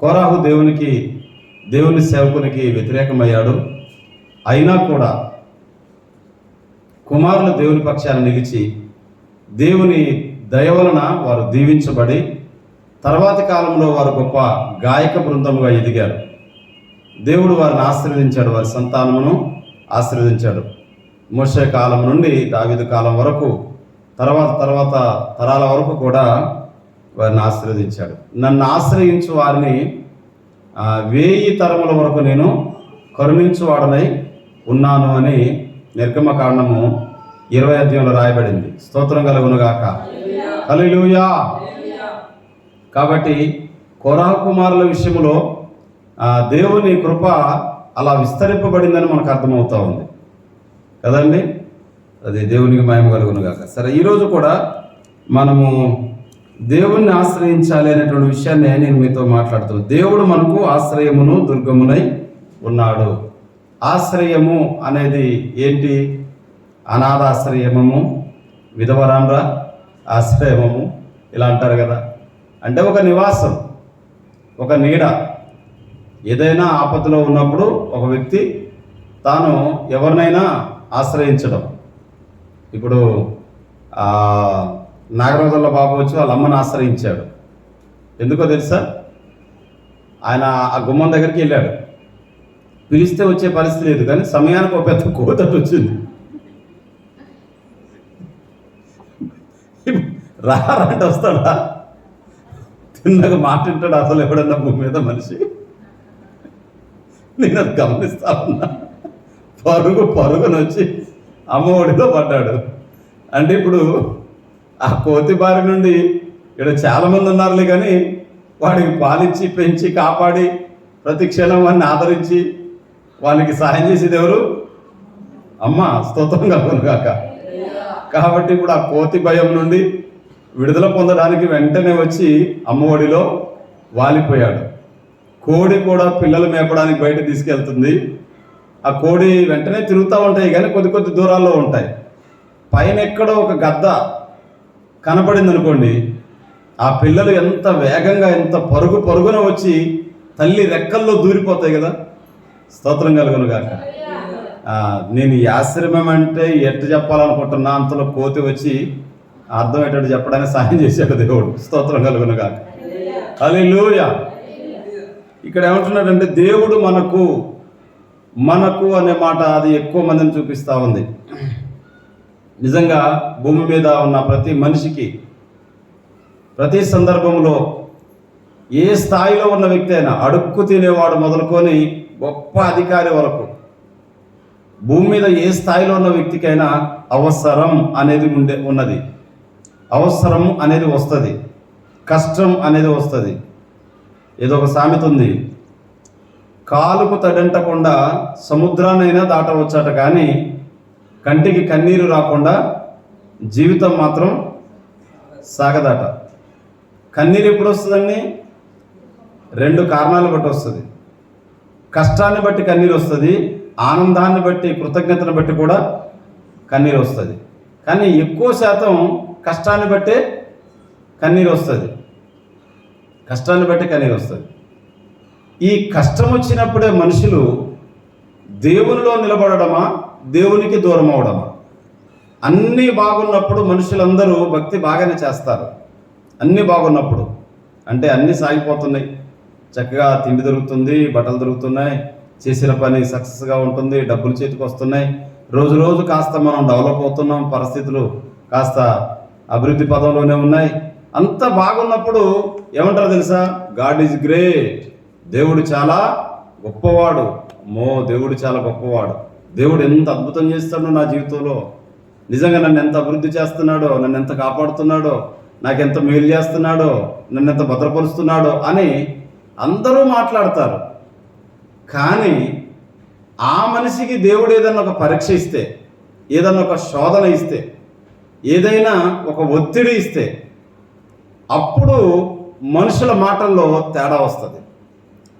కోరాహు దేవునికి దేవుని సేవకునికి వ్యతిరేకమయ్యాడు. అయినా కూడా కుమారులు దేవుని పక్షాన్ని నిలిచి దేవుని దయ వలన వారు దీవించబడి తర్వాతి కాలంలో వారు గొప్ప గాయక బృందముగా ఎదిగారు. దేవుడు వారిని ఆశీర్వదించాడు వారి సంతానమును ఆశీర్వదించాడు. మోసే కాలం నుండి దావిదు కాలం వరకు తర్వాత తర్వాత తరాల వరకు కూడా వారిని ఆశీర్వదించాడు. నన్ను ఆశ్రయించు వారిని వేయి తరముల వరకు నేను కరుణించువాడనై ఉన్నాను అని నిర్గమ కాండము ఇరవై అధ్యాయంలో రాయబడింది. స్తోత్రం కలుగునుగాక హల్లెలూయా. కాబట్టి కొరహ కుమారుల విషయంలో దేవుని కృప అలా విస్తరింపబడిందని మనకు అర్థమవుతూ ఉంది. కదండి? అది దేవునికి మహిమ కలుగునుగాక సరే ఈరోజు కూడా మనము దేవుణ్ణి ఆశ్రయించాలి అనేటువంటి విషయాన్ని నేను మీతో మాట్లాడుతున్నాను దేవుడు మనకు ఆశ్రయమును దుర్గమునై ఉన్నాడు. ఆశ్రయము అనేది ఏంటి? అనాథాశ్రయమము విధవరాండ్ర ఆశ్రయమము ఇలా అంటారు కదా. అంటే ఒక నివాసం ఒక నీడ. ఏదైనా ఆపదలో ఉన్నప్పుడు ఒక వ్యక్తి తాను ఎవరినైనా ఆశ్రయించడం. ఇప్పుడు నాగరాజుల బాబు వచ్చి వాళ్ళ అమ్మని ఆశ్రయించాడు. ఎందుకో తెలుసా? ఆయన ఆ గుమ్మం దగ్గరికి వెళ్ళాడు. పిలిస్తే వచ్చే పరిస్థితి లేదు కానీ సమయానికి ఒక పెద్ద కోతటి వచ్చింది. రారంటే వస్తాడా? తిన్నాక మాట వింటాడు అసలు ఎవడన్నా భూమి మీద మనిషి? నేను అది గమనిస్తా ఉన్నా. పరుగు పరుగునొచ్చి అమ్మ ఒడిలో పడ్డాడు. అంటే ఇప్పుడు ఆ కోతి బారి నుండి ఇక్కడ చాలామంది ఉన్నారులే కానీ వాడికి పాలిచ్చి పెంచి కాపాడి ప్రతి క్షణం వాడిని ఆదరించి వానికి సహాయం చేసేది ఎవరు? అమ్మ స్తోత్రం కలుగును కాబట్టి ఇప్పుడు ఆ కోతి భయం నుండి విడుదల పొందడానికి వెంటనే వచ్చి అమ్మ ఒడిలో వాలిపోయాడు. కోడి కూడా పిల్లలు మేపడానికి బయట తీసుకెళ్తుంది. ఆ కోడి వెంటనే తిరుగుతూ ఉంటాయి కానీ కొద్ది కొద్ది దూరాల్లో ఉంటాయి. పైన ఎక్కడో ఒక గద్ద కనపడింది అనుకోండి ఆ పిల్లలు ఎంత వేగంగా ఎంత పరుగు పరుగున వచ్చి తల్లి రెక్కల్లో దూరిపోతాయి కదా. స్తోత్రం కలుగును గాక. నేను ఈ ఆశ్రమం అంటే ఎట్టు చెప్పాలనుకుంటున్నా అంతలో కోతి వచ్చి అర్థమయ్యేటట్టు చెప్పడానికి సహాయం చేశాడు దేవుడు. స్తోత్రం కలుగును గాక. హల్లెలూయా. ఇక్కడ ఏమంటున్నాడంటే దేవుడు మనకు మనకు అనే మాట అది ఎక్కువ మందిని చూపిస్తూ ఉంది. నిజంగా భూమి మీద ఉన్న ప్రతి మనిషికి ప్రతి సందర్భంలో ఏ స్థాయిలో ఉన్న వ్యక్తి అయినా అడుక్కు తినేవాడు మొదలుకొని గొప్ప అధికారి వరకు భూమి మీద ఏ స్థాయిలో ఉన్న వ్యక్తికైనా అవసరం అనేది ఉండే ఉన్నది. అవసరం అనేది వస్తుంది. కష్టం అనేది వస్తుంది. ఏదో ఒక సామెత ఉంది. కాలుకు తడంటకుండా సముద్రాన్నైనా దాటవచ్చట కానీ కంటికి కన్నీరు రాకుండా జీవితం మాత్రం సాగదట. కన్నీరు ఎప్పుడు వస్తుందండి? రెండు కారణాలు బట్టి వస్తుంది. కష్టాన్ని బట్టి కన్నీరు వస్తుంది. ఆనందాన్ని బట్టి కృతజ్ఞతను బట్టి కూడా కన్నీరు వస్తుంది. కానీ ఎక్కువ శాతం కష్టాన్ని బట్టే కన్నీరు వస్తుంది. కష్టాన్ని బట్టి కన్నీరు వస్తుంది. ఈ కష్టం వచ్చినప్పుడే మనుషులు దేవునిలో నిలబడడమా? దేవునికి దూరం అవడం. అన్నీ బాగున్నప్పుడు మనుషులందరూ భక్తి బాగానే చేస్తారు. అన్నీ బాగున్నప్పుడు. అంటే అన్నీ సాగిపోతున్నాయి. చక్కగా తిండి దొరుకుతుంది బట్టలు దొరుకుతున్నాయి చేసిన పని సక్సెస్గా ఉంటుంది డబ్బులు చేతికి వస్తున్నాయి. రోజు రోజు కాస్త మనం డెవలప్ అవుతున్నాం పరిస్థితులు కాస్త అభివృద్ధి పదంలోనే ఉన్నాయి. అంత బాగున్నప్పుడు ఏమంటారు తెలుసా? God is great. దేవుడు చాలా గొప్పవాడు. మో దేవుడు చాలా గొప్పవాడు. దేవుడు ఎంత అద్భుతం చేస్తాడో నా జీవితంలో. నిజంగా నన్ను ఎంత అభివృద్ధి చేస్తున్నాడో నన్ను ఎంత కాపాడుతున్నాడో నాకెంత మేలు చేస్తున్నాడో నన్ను ఎంత భద్రపరుస్తున్నాడో అని అందరూ మాట్లాడతారు. కానీ ఆ మనిషికి దేవుడు ఏదన్నా ఒక పరీక్ష ఇస్తే ఏదన్నా ఒక శోధన ఇస్తే ఏదైనా ఒక ఒత్తిడి ఇస్తే అప్పుడు మనుషుల మాటల్లో తేడా వస్తుంది.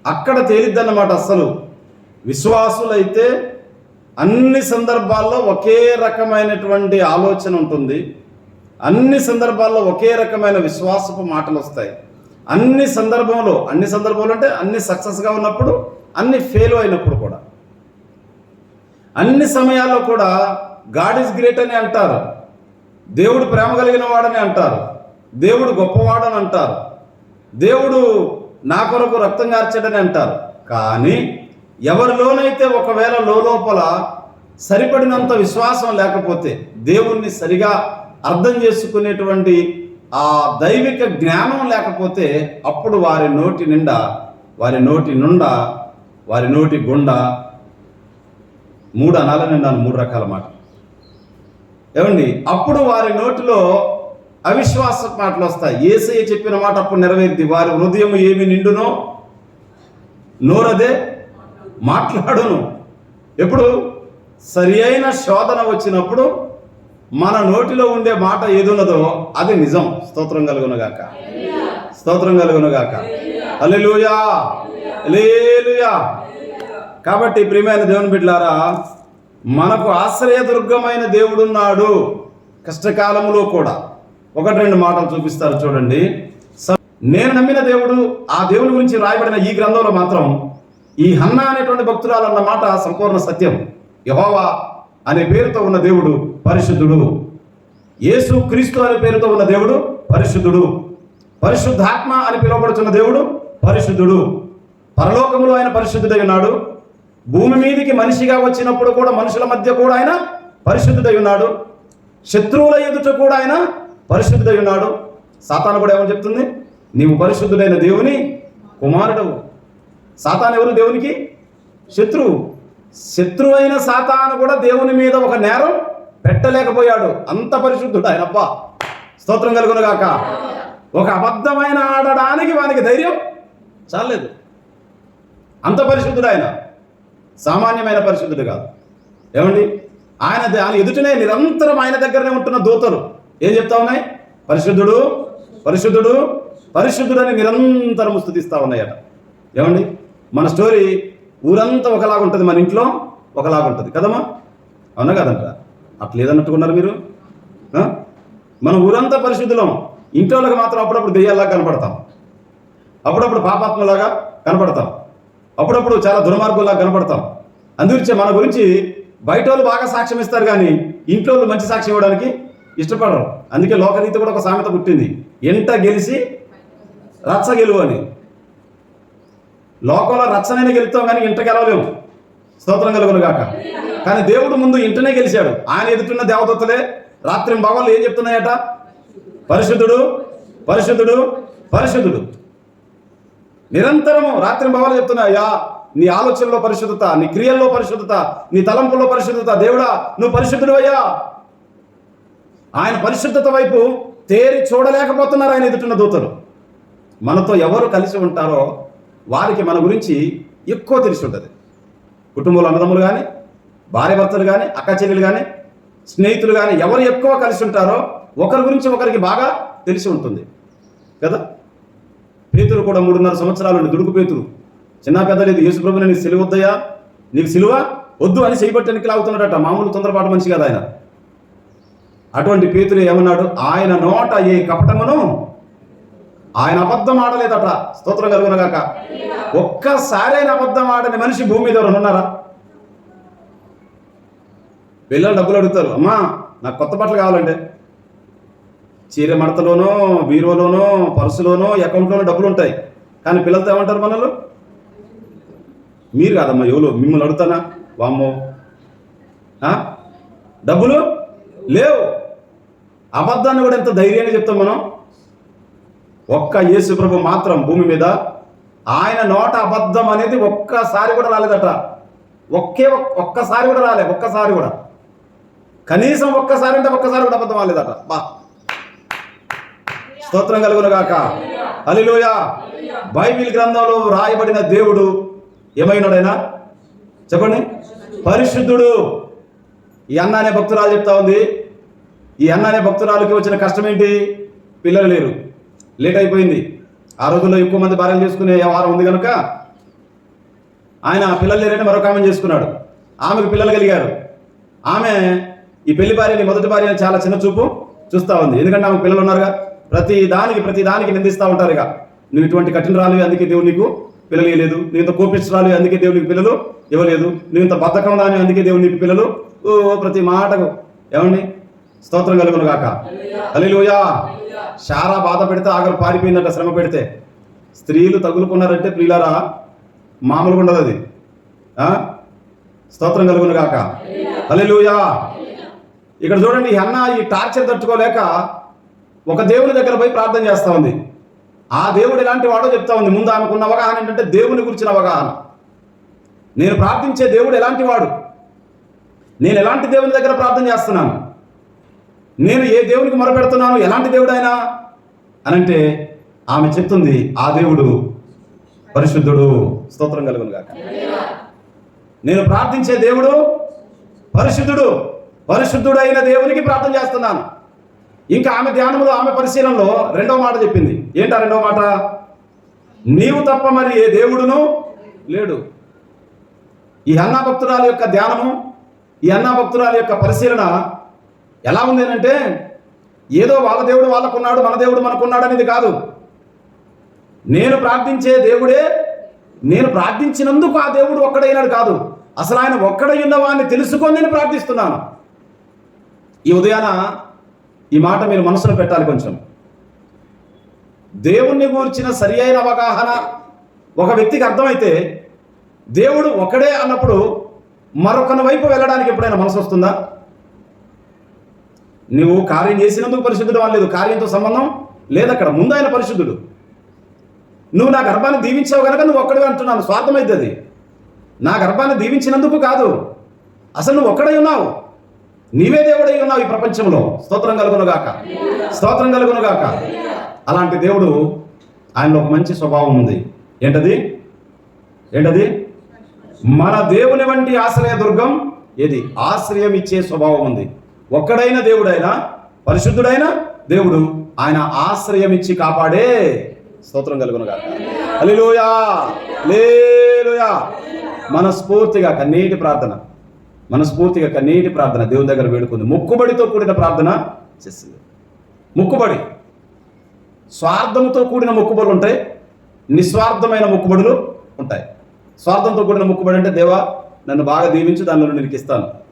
అక్కడ తేలిద్దన్నమాట అస్సలు. విశ్వాసులైతే అన్ని సందర్భాల్లో ఒకే రకమైనటువంటి ఆలోచన ఉంటుంది. అన్ని సందర్భాల్లో ఒకే రకమైన విశ్వాసపు మాటలు వస్తాయి అన్ని సందర్భంలో అన్ని సందర్భంలో అంటే అన్ని సక్సెస్గా ఉన్నప్పుడు అన్ని ఫెయిల్ అయినప్పుడు కూడా. అన్ని సమయాల్లో కూడా గాడ్ ఈజ్ గ్రేట్ అని అంటారు. దేవుడు ప్రేమ కలిగిన వాడని అంటారు. దేవుడు గొప్పవాడని అంటారు. దేవుడు నా కొరకు రక్తం కార్చాడని అంటారు. కానీ ఎవరిలోనైతే ఒకవేళ లోపల సరిపడినంత విశ్వాసం లేకపోతే దేవుణ్ణి సరిగా అర్థం చేసుకునేటువంటి ఆ దైవిక జ్ఞానం లేకపోతే అప్పుడు వారి నోటి నిండా వారి నోటి నుండా వారి నోటి గుండా మూడు అనాలని నాను మూడు రకాల మాట. ఏమండి? అప్పుడు వారి నోటిలో అవిశ్వాస మాటలు వస్తాయి. ఏసయ్య చెప్పిన మాట అప్పుడు నెరవేరింది వారి హృదయం ఏమి నిండునో నోరదే మాట్లాడును. ఎప్పుడు? సరి అయిన శోధన వచ్చినప్పుడు మన నోటిలో ఉండే మాట ఏదున్నదో అది నిజం. స్తోత్రం కలుగునగాక. స్తోత్రం కలుగునగాక. అల్లెలుయా అల్లెలుయా కాబట్టి ప్రియమైన దేవుని బిడ్డలారా మనకు ఆశ్రయదుర్గమైన దేవుడున్నాడు. కష్టకాలములో కూడా. ఒకటి రెండు మాటలు చూపిస్తారు చూడండి. స- నేను నమ్మిన దేవుడు ఆ దేవుని గురించి రాయబడిన ఈ గ్రంథంలో మాత్రం ఈ హన్నా అనేటువంటి భక్తురాలు అన్న మాట సంపూర్ణ సత్యం. యహోవా అనే పేరుతో ఉన్న దేవుడు పరిశుద్ధుడు. యేసు క్రీస్తు అనే పేరుతో ఉన్న దేవుడు పరిశుద్ధుడు. పరిశుద్ధాత్మ అని పిలువబడుతున్న దేవుడు పరిశుద్ధుడు. పరలోకములో ఆయన పరిశుద్ధుడై ఉన్నాడు. భూమి మీదికి మనిషిగా వచ్చినప్పుడు కూడా మనుషుల మధ్య కూడా ఆయన పరిశుద్ధుడై ఉన్నాడు. శత్రువుల ఎదుట కూడా ఆయన పరిశుద్ధుడై ఉన్నాడు. సాతాను కూడా ఏమని చెప్తుంది? నీవు పరిశుద్ధుడైన దేవుని కుమారుడు సాతాను ఎవరు దేవునికి? శత్రువు. శత్రువు అయిన సాతాను కూడా దేవుని మీద ఒక నేరం పెట్టలేకపోయాడు. అంత పరిశుద్ధుడు ఆయన అబ్బా. స్తోత్రం కలుగునుగాక ఒక అబద్ధమైన ఆడడానికి వానికి ధైర్యం చాలేదు అంత పరిశుద్ధుడు ఆయన. సామాన్యమైన పరిశుద్ధుడు కాదు. ఏమండి? ఆయన ఆయన ఎదుటనే నిరంతరం ఆయన దగ్గరనే ఉంటున్న దూతలు. ఏం చెప్తా ఉన్నాయి? పరిశుద్ధుడు పరిశుద్ధుడు పరిశుద్ధుడని నిరంతరం స్థుతిస్తా ఉన్నాయట. ఏమండి? మన స్టోరీ ఊరంతా ఒకలాగా ఉంటుంది మన ఇంట్లో ఒకలాగా ఉంటుంది. కదమ్మా? అవునా కదంట అట్లా లేదన్నట్టుకున్నారు మీరు? మన ఊరంతా పరిశుద్ధులం. ఇంట్లోకి మాత్రం అప్పుడప్పుడు దెయ్యాల్లాగా కనపడతాం. అప్పుడప్పుడు పాపాత్మలాగా కనపడతాం. అప్పుడప్పుడు చాలా దుర్మార్గుల్లాగా కనపడతాం. అందుగురించి మన గురించి బయట వాళ్ళు బాగా సాక్ష్యం ఇస్తారు కానీ ఇంట్లో వాళ్ళు మంచి సాక్ష్యం ఇవ్వడానికి ఇష్టపడరు. అందుకే లోకరీతి కూడా ఒక సామెత పుట్టింది. ఎంట గెలిచి రచ్చ గెలువు అని. లోకంలో రచ్చనైనా గెలుస్తాం కానీ ఇంట గెలవలేము. స్తోత్రం కలుగును గాక. కానీ దేవుడు ముందు ఇంటనే గెలిచాడు. ఆయన ఎదుటిన్న దేవదత్తలే రాత్రి భగవాన్లు ఏం చెప్తున్నాయట? పరిశుద్ధుడు పరిశుద్ధుడు పరిశుద్ధుడు. నిరంతరము రాత్రి భవాలు చెప్తున్నాయా నీ ఆలోచనలో పరిశుద్ధత నీ క్రియల్లో పరిశుద్ధత నీ తలంపుల్లో పరిశుద్ధత. దేవుడా నువ్వు పరిశుద్ధుడు అయ్యా. ఆయన పరిశుద్ధత వైపు తేరి చూడలేకపోతున్నారు ఆయన ఎదుటిన్న దూతలు. మనతో ఎవరు కలిసి ఉంటారో వారికి మన గురించి ఎక్కువ తెలిసి ఉంటుంది. కుటుంబంలో అన్నదమ్ములు కానీ భార్య భర్తలు కానీ అక్క చెల్లెలు కానీ స్నేహితులు కానీ ఎవరు ఎక్కువ కలిసి ఉంటారో ఒకరి గురించి ఒకరికి బాగా తెలిసి ఉంటుంది. కదా? పేతురు కూడా మూడున్నర సంవత్సరాలు ఉండి దుడుకు పేతురు. చిన్న పెద్ద లేదు. యేసుప్రభు నీకు సిలువ వద్దయా నీకు సిలువ? వద్దు అని చేయబట్టడానికి లాగుతున్నాడట మామూలు తొందరపాటు మనిషి కదా ఆయన. అటువంటి పేతురు ఏమన్నాడు? ఆయన నోట ఏ కపటమును ఆయన అబద్ధం ఆడలేదట. స్తోత్రం కలుగునగాక. ఒక్కసారి ఆయన అబద్ధం ఆడని మనిషి భూమి మీద ఎవరు ఉన్నారా? పిల్లలు డబ్బులు అడుగుతారు. అమ్మా నాకు కొత్త బట్టలు కావాలంటే. చీర మడతలోనో బీరోలోనో పర్సులోనో అకౌంట్లోనో డబ్బులు ఉంటాయి. కానీ పిల్లలతో ఏమంటారు మనలు మీరు కాదమ్మా ఎవరు? మిమ్మల్ని అడుగుతానా? వామ్మో. డబ్బులు లేవు. అబద్ధాన్ని కూడా ఎంత ధైర్యంగా చెప్తాం మనం? ఒక్క యేసు ప్రభు మాత్రం భూమి మీద ఆయన నోట అబద్ధం అనేది ఒక్కసారి కూడా రాలేదట. ఒకే ఒక్కసారి కూడా రాలే ఒక్కసారి కూడా. కనీసం ఒక్కసారి అంటే ఒక్కసారి కూడా అబద్ధం రాలేదట బా. స్తోత్రం కలుగును గాక. అలిలోయ బైబిల్ గ్రంథంలో రాయబడిన దేవుడు ఏమైనాడైనా? చెప్పండి. పరిశుద్ధుడు. ఈ అన్న అనే భక్తురాలు చెప్తా ఉంది. ఈ అన్న అనే భక్తురాలకి వచ్చిన కష్టం ఏంటి? పిల్లలు లేరు. లేట్ అయిపోయింది. ఆ రోజుల్లో ఎక్కువ మంది భార్యలు చేసుకునే వ్యవహారం ఉంది కనుక ఆయన పిల్లలు లేరని మరొక ఆమె చేసుకున్నాడు. ఆమెకు పిల్లలు కలిగారు. ఆమె ఈ పెళ్ళి భార్యని మొదటి భార్యని చాలా చిన్న చూపు చూస్తూ ఉంది. ఎందుకంటే ఆమెకు పిల్లలు ఉన్నారుగా. ప్రతి దానికి ప్రతి దానికి నిందిస్తూ ఉంటారు ఇక నువ్వు ఇటువంటి కఠిన కఠినరాలు అందుకే దేవుడు నీకు పిల్లలు ఇవ్వలేదు నువ్వు ఇంత కోపిస్తురాలు అందుకే దేవుడు నీకు పిల్లలు ఇవ్వలేదు. నువ్వు ఇంత బద్ధకం రాని అందుకే దేవుడు నీకు పిల్లలు. ఓ ప్రతి మాటకు ఏమండి? స్తోత్రం కలుగును గాక. హల్లెలూయా. శారా బాధ పెడితే ఆగలు పారిపోయిందట శ్రమ పెడితే. స్త్రీలు తగులుకున్నారంటే ప్రియులారా మామూలుగా ఉండదు అది? స్తోత్రం కలుగును గాక. హల్లెలూయా. ఇక్కడ చూడండి ఈ అన్న ఈ టార్చర్ తట్టుకోలేక ఒక దేవుని దగ్గర పోయి ప్రార్థన చేస్తా ఉంది. ఆ దేవుడు ఎలాంటి వాడో చెప్తా ఉంది. ముందు ఆమెకున్న అవగాహన ఏంటంటే దేవుని గురించిన అవగాహన. నేను ప్రార్థించే దేవుడు ఎలాంటి వాడు? నేను ఎలాంటి దేవుని దగ్గర ప్రార్థన చేస్తున్నాను? నేను ఏ దేవునికి మొరపెడుతున్నాను? ఎలాంటి దేవుడైనా? అనంటే ఆమె చెప్తుంది ఆ దేవుడు పరిశుద్ధుడు. స్తోత్రం కలుగును గాక. నేను ప్రార్థించే దేవుడు పరిశుద్ధుడు పరిశుద్ధుడైన దేవునికి ప్రార్థన చేస్తున్నాను. ఇంకా ఆమె ధ్యానంలో ఆమె పరిశీలనలో రెండవ మాట చెప్పింది. ఏంటా రెండవ మాట? నీవు తప్ప మరి ఏ దేవుడును లేడు. ఈ అన్నా భక్తురాల యొక్క ధ్యానము ఈ అన్నా భక్తురాల యొక్క పరిశీలన ఎలా ఉంది అంటే ఏదో వాళ్ళ దేవుడు వాళ్ళకున్నాడు మన దేవుడు మనకున్నాడు అనేది కాదు. నేను ప్రార్థించే దేవుడే నేను ప్రార్థించినందుకు ఆ దేవుడు ఒక్కడైనాడు కాదు. అసలు ఆయన ఒక్కడై ఉన్నవాడిని తెలుసుకొని నేను ప్రార్థిస్తున్నాను. ఈ ఉదయాన ఈ మాట మీరు మనసులో పెట్టాలి కొంచెం. దేవుణ్ణి గూర్చిన సరి అయిన అవగాహన ఒక వ్యక్తికి అర్థమైతే దేవుడు ఒకడే అన్నప్పుడు మరొకని వైపు వెళ్ళడానికి ఎప్పుడైనా మనసు వస్తుందా? నువ్వు కార్యం చేసినందుకు పరిశుద్ధుడు లేదు. కార్యంతో సంబంధం లేదు అక్కడ. ముందు ఆయన పరిశుద్ధుడు. నువ్వు నా గర్భాన్ని దీవించావు కనుక నువ్వు ఒక్కడే అంటున్నాను. స్వార్థమైతే అది నా గర్భాన్ని దీవించినందుకు కాదు. అసలు నువ్వు ఒక్కడై ఉన్నావు. నీవే దేవుడై ఉన్నావు ఈ ప్రపంచంలో. స్తోత్రం కలుగునుగాక. స్తోత్రం కలుగునుగాక. అలాంటి దేవుడు ఆయనలో ఒక మంచి స్వభావం ఉంది. ఏంటది? ఏంటది? మన దేవుని వంటి ఆశ్రయ దుర్గం ఏది? ఆశ్రయం ఇచ్చే స్వభావం ఉంది. ఒక్కడైన దేవుడైనా పరిశుద్ధుడైన దేవుడు ఆయన ఆశ్రయం ఇచ్చి కాపాడే స్తోత్రం కలుగునుగా హల్లెలూయా లేలుయా మనస్ఫూర్తిగా కన్నీటి ప్రార్థన మనస్ఫూర్తిగా కన్నీటి ప్రార్థన దేవుని దగ్గర వేడుకుంది. ముక్కుబడితో కూడిన ప్రార్థన చేస్తుంది. ముక్కుబడి. స్వార్థంతో కూడిన మొక్కుబడులు ఉంటాయి. నిస్వార్థమైన మొక్కుబడులు ఉంటాయి. స్వార్థంతో కూడిన మొక్కుబడి అంటే దేవా నన్ను బాగా దీవించి దానిలో నేను ఇస్తాను.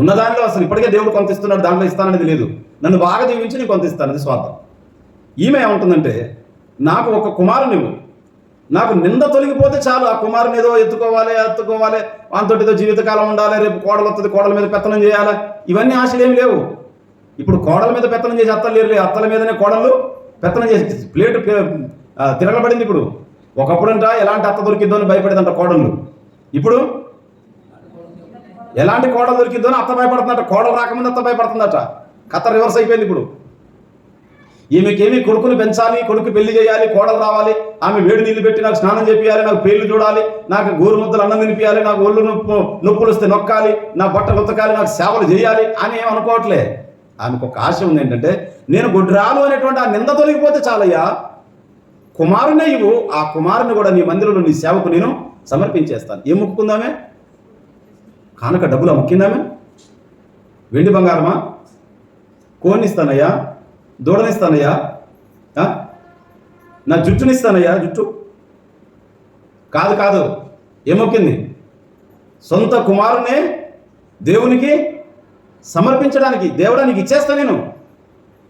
ఉన్న దానిలో అసలు ఇప్పటికే దేవుడు కొంత ఇస్తున్నాడు దాంట్లో ఇస్తాననేది లేదు. నన్ను బాగా దీవించి నేను కొంత ఇస్తాను అది స్వార్థం. ఈమె ఏమంటుందంటే నాకు ఒక కుమారుని నాకు నింద తొలగిపోతే చాలు ఆ కుమారుని ఏదో ఎత్తుకోవాలి ఎత్తుకోవాలి వానితోటి జీవితకాలం ఉండాలి రేపు కోడలు వస్తుంది కోడల మీద పెత్తనం చేయాలి? ఇవన్నీ ఆశలు ఏమి లేవు. ఇప్పుడు కోడల మీద పెత్తనం చేసి అత్తలు లేరు అత్తల మీదనే కోడలు పెత్తనం చేసి ప్లేట్ తిరగబడింది ఇప్పుడు. ఒకప్పుడంట ఎలాంటి అత్త దొరికిద్దో అని భయపడేదంట కోడళ్ళు. ఇప్పుడు ఎలాంటి కోడలు దొరికిద్దో అత్త భయపడుతుందట కోడలు రాకముందు అత్త భయపడుతుందట కథ రివర్స్ అయిపోయింది ఇప్పుడు. ఈమెకేమి కొడుకుని పెంచాలి కొడుకు పెళ్ళి చేయాలి కోడలు రావాలి ఆమె వేడి నీళ్ళు పెట్టి నాకు స్నానం చేపియాలి నాకు పేర్లు చూడాలి నాకు గోరు ముద్దలు అన్నం తినిపించాలి నాకు ఒళ్ళు నొప్పు నొప్పులు వస్తే నొక్కాలి నా బట్టలు ఉతకాలి నాకు సేవలు చేయాలి అని ఏం అనుకోవట్లే. ఆమెకు ఒక ఆశ ఉంది ఏంటంటే నేను గుడ్రాలు అనేటువంటి ఆ నింద తొలగిపోతే చాలయ్యా. కుమారునే ఇవ్వు ఆ కుమారుని కూడా నీ మందిరంలో నీ సేవకు నేను సమర్పించేస్తాను. ఏం ముక్కుందామే కానుక డబ్బులు మొక్కిందామే వెండి బంగారమా? కోన్నిస్తానయ్యా దూడనిస్తానయ్యా? నా జుట్టునిస్తానయ్యా జుట్టు? కాదు కాదు. ఏమొక్కింది? సొంత కుమారునే దేవునికి సమర్పించడానికి దేవుడానికి ఇచ్చేస్తా నేను.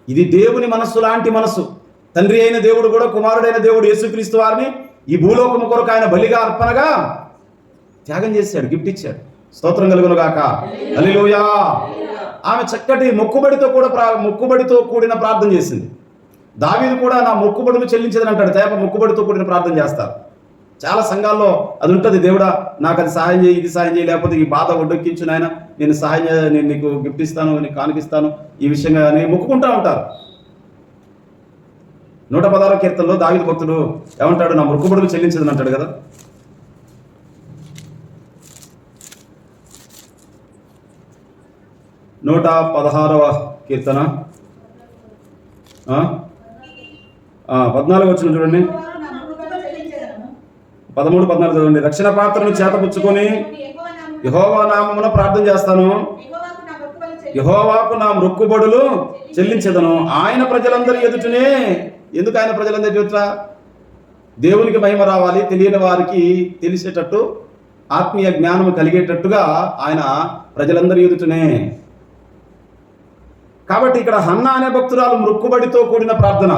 ఇది దేవుని మనస్సు లాంటి మనస్సు. తండ్రి అయిన దేవుడు కూడా కుమారుడైన దేవుడు యేసుక్రీస్తు వారిని ఈ భూలోకము కొరకు ఆయన బలిగా అర్పణగా త్యాగం చేశాడు గిఫ్ట్ ఇచ్చాడు. స్తోత్రం కలుగును గాక హల్లెలూయా. ఆమె చక్కటి మొక్కుబడితో కూడా ప్రా మొక్కుబడితో కూడిన ప్రార్థన చేసింది. దావీదు కూడా నా మొక్కుబడులు చెల్లించదని అంటాడు. తేప మొక్కుబడితో కూడిన ప్రార్థన చేస్తారు. చాలా సంఘాల్లో అది ఉంటుంది. దేవుడా నాకు అది సహాయం చేయి ఇది సహాయం చేయి లేకపోతే ఈ బాధ ఒడ్డొక్కించు నాయన. నేను సహాయం నేను నీకు గిఫ్ట్ ఇస్తాను నీకు కానుకిస్తాను ఈ విషయంగా అని మొక్కుకుంటా ఉంటారు. నూట పదహారో కీర్తనలో దావిద భక్తుడు ఏమంటాడు? నా మొక్కుబడులు చెల్లించదని అంటాడు కదా. నూట పదహారవ కీర్తన పద్నాలుగు వచ్చిన చూడండి. పదమూడు పద్నాలుగు చదవండి. రక్షణ పాత్రను చేతపుచ్చుకొని యహోవా నామమున ప్రార్థన చేస్తాను. యహోవాకు నా మొక్కుబడులు చెల్లించదను. ఆయన ప్రజలందరి ఎదుటనే. ఎందుకు ఆయన ప్రజలందరి ఎదుట? దేవునికి మహిమ రావాలి తెలియని వారికి తెలిసేటట్టు ఆత్మీయ జ్ఞానం కలిగేటట్టుగా ఆయన ప్రజలందరి ఎదుటనే. కాబట్టి ఇక్కడ హన్న అనే భక్తురాలు మొక్కుబడితో కూడిన ప్రార్థన.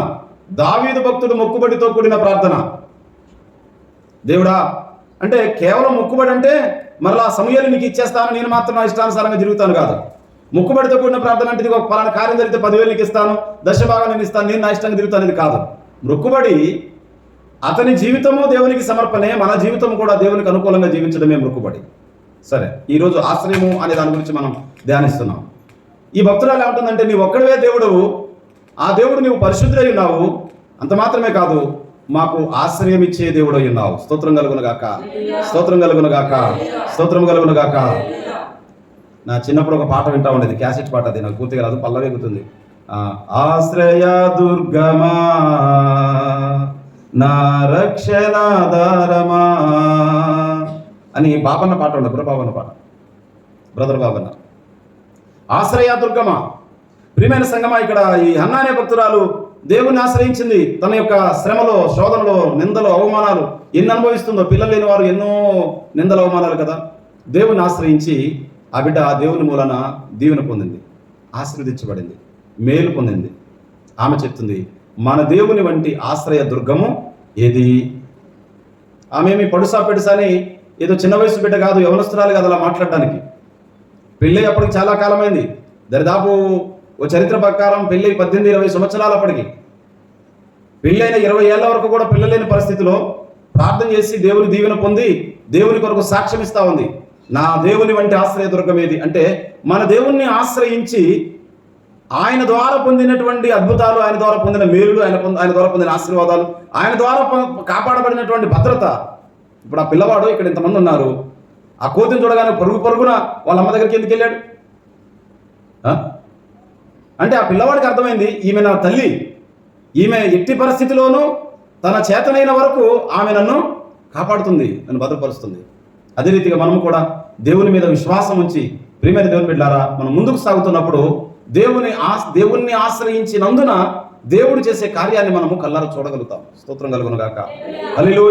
దావీదు భక్తుడు మొక్కుబడితో కూడిన ప్రార్థన. దేవుడా అంటే కేవలం మొక్కుబడి అంటే మరలా సమయాలు నీకు ఇచ్చేస్తాను నేను మాత్రం నా ఇష్టానుసారంగా తిరుగుతాను కాదు. మొక్కుబడితో కూడిన ప్రార్థన అంటే ఇది ఒక పలానా కార్యం జరిగితే పదివేలు నీకు ఇస్తాను దశభాగం నేను ఇస్తాను నేను నా ఇష్టంగా తిరుగుతాను అనేది కాదు. మొక్కుబడి అతని జీవితము దేవునికి సమర్పణే మన జీవితం కూడా దేవునికి అనుకూలంగా జీవించడమే మొక్కుబడి. సరే ఈరోజు ఆశ్రయము అనే దాని గురించి మనం ధ్యానిస్తున్నాం. ఈ భక్తురాలు ఏమంటుందంటే నీ ఒక్కడవే దేవుడు ఆ దేవుడు నీవు పరిశుద్ధుడై ఉన్నావు. అంత మాత్రమే కాదు మాకు ఆశ్రయం ఇచ్చే దేవుడు ఉన్నావు. స్తోత్రం కలుగునుగాక స్తోత్రం కలుగునుగాక స్తోత్రం కలుగునుగాక నా చిన్నప్పుడు ఒక పాట వింటా ఉండేది క్యాసెట్ పాట అది నాకు పూర్తిగా రాదు పల్లవెగుతుంది ఆశ్రయ దుర్గమా నా రక్షణాధారమా అని బాబన్న పాట ఉండదు బ్రబాబన్న పాట. బ్రదర్ బాబన్న. ఆశ్రయ దుర్గమ ప్రియమైన సంగమ ఇక్కడ ఈ అన్నానే భక్తురాలు దేవుని ఆశ్రయించింది. తన యొక్క శ్రమలో శోధనలో నిందలు అవమానాలు ఎన్ని అనుభవిస్తుందో పిల్లలు లేని వారు ఎన్నో నిందలు అవమానాలు కదా. దేవుని ఆశ్రయించి ఆ బిడ్డ ఆ దేవుని మూలన దీవెన పొందింది ఆశీర్వదించబడింది మేలు పొందింది. ఆమె చెప్తుంది మన దేవుని వంటి ఆశ్రయ దుర్గము ఏది? ఆమె మీ పడుసా పెడుసాని ఏదో చిన్న వయసు బిడ్డ కాదు యవనస్తురాలు కదా అలా మాట్లాడడానికి. పెళ్ళి అప్పటికి చాలా కాలమైంది. దరిదాపు ఓ చరిత్ర ప్రకారం పెళ్ళి పద్దెనిమిది ఇరవై సంవత్సరాలు అప్పటికి. పెళ్ళైన ఇరవై ఏళ్ళ వరకు కూడా పిల్లలేని పరిస్థితిలో ప్రార్థన చేసి దేవుని దీవెన పొంది దేవుని కొరకు సాక్ష్యం ఇస్తా ఉంది. నా దేవుని వంటి ఆశ్రయ దుర్గం ఏది? అంటే మన దేవుణ్ణి ఆశ్రయించి ఆయన ద్వారా పొందినటువంటి అద్భుతాలు ఆయన ద్వారా పొందిన మేలులు ఆయన పొంద- ఆయన ద్వారా పొందిన ఆశీర్వాదాలు ఆయన ద్వారా కాపాడబడినటువంటి భద్రత. ఇప్పుడు ఆ పిల్లవాడు ఇక్కడ ఇంతమంది ఉన్నారు. ఆ కోతిని చూడగానే పరుగు పరుగున వాళ్ళ అమ్మ దగ్గరికి ఎందుకు వెళ్ళాడు? అంటే ఆ పిల్లవాడికి అర్థమైంది ఈమె నా తల్లి. ఈమె ఎట్టి పరిస్థితిలోనూ తన చేతనైన వరకు ఆమె నన్ను కాపాడుతుంది నన్ను భద్రపరుస్తుంది. అదే రీతిగా మనము కూడా దేవుని మీద విశ్వాసం ఉంచి ప్రియమైన దేవుని బిడ్డారా మనం ముందుకు సాగుతున్నప్పుడు దేవుని ఆస్ దేవుణ్ణి ఆశ్రయించినందున దేవుడు చేసే కార్యాన్ని మనము కల్లారా చూడగలుగుతాం. స్తోత్రం కలుగును గాక హల్లెలూయా.